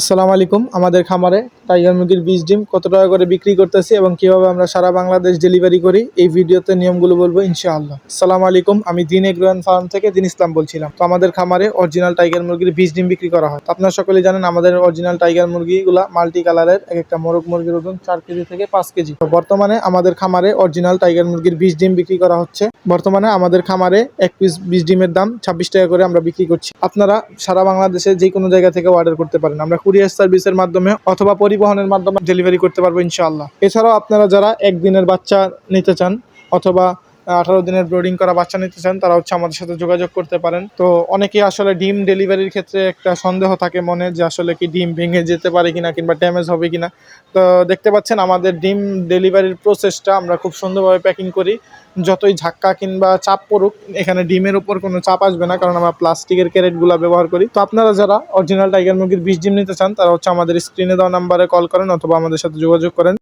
আসসালামু আলাইকুম। আমাদের খামারে টাইগার মুরগির বীজ, ডিম কত টাকা করে বিক্রি করতেছি এবং কীভাবে আমরা সারা বাংলাদেশ ডেলিভারি করি, এই ভিডিওতে নিয়মগুলো বলব ইনশাআল্লাহ। আসসালামু আলাইকুম, আমি দিন এগ্রোয়ান ফার্ম থেকে দিন ইসলাম বলছিলাম। তো আমাদের খামারে অরিজিনাল টাইগার মুরগির বীজ, ডিম বিক্রি করা হয়। আপনারা সকলেই জানেন, আমাদের অরিজিনাল টাইগার মুরগিগুলা মাল্টি কালারের এক একটা মোরগ, মুরগির ওজন চার কেজি থেকে পাঁচ কেজি। তো বর্তমানে আমাদের খামারে অরিজিনাল টাইগার মুরগির বীজ, ডিম বিক্রি করা হচ্ছে। বর্তমানে আমাদের খামারে এক পিস বীজ, ডিমের দাম ছাব্বিশ টাকা করে আমরা বিক্রি করছি। আপনারা সারা বাংলাদেশে যে কোনো জায়গা থেকে অর্ডার করতে পারেন। আমরা কুরিয়ার সার্ভিসের মাধ্যমে অথবা পরিবহনের মাধ্যমে ডেলিভারি করতে পারব ইনশাআল্লাহ। এছাড়াও আপনারা যারা একদিনের বাচ্চা নিতে চান অথবা আঠারো দিনের ব্রোডিং করা বাচ্চা নিতে চান, তারা হচ্ছে আমাদের সাথে যোগাযোগ করতে পারেন। তো অনেকেই আসলে ডিম ডেলিভারির ক্ষেত্রে একটা সন্দেহ থাকে মনে যে আসলে কি ডিম ভেঙে যেতে পারে কিনা কিংবা ড্যামেজ হবে কিনা। তো দেখতে পাচ্ছেন আমাদের ডিম ডেলিভারির প্রসেসটা আমরা খুব সুন্দরভাবে প্যাকিং করি। যতই ঝাক্কা কিংবা চাপ পড়ুক, এখানে ডিমের উপর কোনো চাপ আসবে না, কারণ আমরা প্লাস্টিকের ক্যারেটগুলো ব্যবহার করি। তো আপনারা যারা অরিজিনাল টাইগার মুরগির বিষ ডিম নিতে চান, তারা হচ্ছে আমাদের স্ক্রিনে দেওয়া নাম্বারে কল করেন অথবা আমাদের সাথে যোগাযোগ করেন।